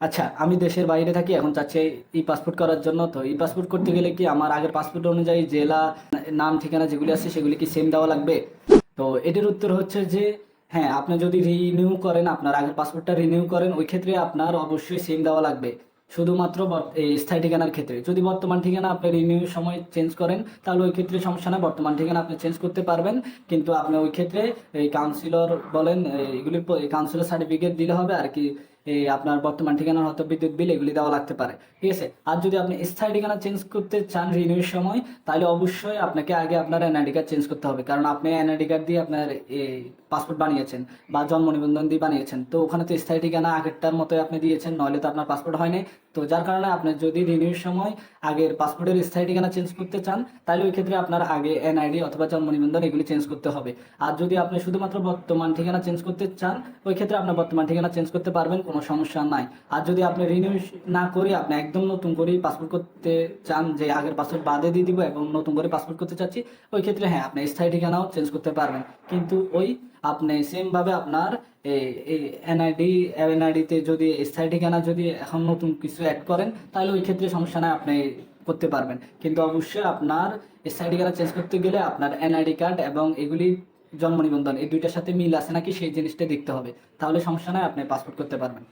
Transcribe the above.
আচ্ছা আমি দেশের বাইরে থাকি, এখন চাচ্ছি ই পাসপোর্ট করার জন্য। তো ই পাসপোর্ট করতে গেলে কি আমার আগের পাসপোর্ট অনুযায়ী জেলা, নাম, ঠিকানা যেগুলি আছে সেগুলি কি সেম দেওয়া লাগবে? তো এটির উত্তর হচ্ছে যে হ্যাঁ আপনি যদি রিনিউ করেন, আপনার আগের পাসপোর্টটা রিনিউ করেন, ওই ক্ষেত্রে আপনার অবশ্যই সেম দেওয়া লাগবে। শুধুমাত্র এই স্থায়ী ঠিকানার ক্ষেত্রে। যদি বর্তমান ঠিকানা আপনি রিনিউ সময় চেঞ্জ করেন, তাহলে ওই ক্ষেত্রে সমস্যা না বর্তমান ঠিকানা আপনি চেঞ্জ করতে পারবেন। কিন্তু আপনি ওই ক্ষেত্রে এই কাউন্সিলর বলেন এগুলির কাউন্সিলর সার্টিফিকেট দিলে হবে, আর কি আপনার বর্তমান ঠিকানা হয়তো বিদ্যুৎ বিল এগুলি দেওয়া লাগতে পারে। ঠিক আছে? আর যদি আপনি স্থায়ী ঠিকানা চেঞ্জ করতে চান রিনিউর সময়, তাহলে অবশ্যই আপনাকে আগে আপনার এনআইডি কার্ড চেঞ্জ করতে হবে। কারণ আপনি এনআইডি কার্ড দিয়ে আপনার পাসপোর্ট বানিয়েছেন বা জন্ম নিবন্ধন দিয়ে বানিয়েছেন। তো ওখানে তো স্থায়ী ঠিকানা আগেরটার মতো আপনি দিয়েছেন, নইলে তো আপনার পাসপোর্ট হয়নি। তো যার কারণে আপনি যদি রিনিউর সময় আগের পাসপোর্টের স্থায়ী ঠিকানা চেঞ্জ করতে চান, তাহলে ওই ক্ষেত্রে আপনার আগে এনআইডি অথবা জন্ম নিবন্ধন এগুলি চেঞ্জ করতে হবে। আর যদি আপনি শুধুমাত্র বর্তমান ঠিকানা চেঞ্জ করতে চান, ওই ক্ষেত্রে আপনার বর্তমান ঠিকানা চেঞ্জ করতে পারবেন কোনো সমস্যা নাই। আর যদি আপনি রিনিউ না করে আপনি একদম নতুন করেই পাসপোর্ট করতে চান যে আগের পাসপোর্ট বাদে দিয়ে দিব এবং নতুন করে পাসপোর্ট করতে চাচ্ছি, ওই ক্ষেত্রে হ্যাঁ আপনি স্থায়ী ঠিকানাও চেঞ্জ করতে পারবেন। কিন্তু ওই আপনি সেমভাবে আপনার এই এনআইডি এনআইডিতে যদি স্থায়ী ঠিকানা যদি এখন নতুন কিছু অ্যাড করেন, তাহলে ওই ক্ষেত্রে সমস্যা নাই, আপনি করতে পারবেন। কিন্তু অবশ্যই আপনার স্থায়ী ঠিকানা চেঞ্জ করতে গেলে আপনার এনআইডি কার্ড এবং এগুলি জন্ম নিবন্ধন, এই দুইটার সাথে মিল আছে নাকি সেই জিনিসটা দেখতে হবে। তাহলে সমস্যা নয় আপনি পাসপোর্ট করতে পারবেন।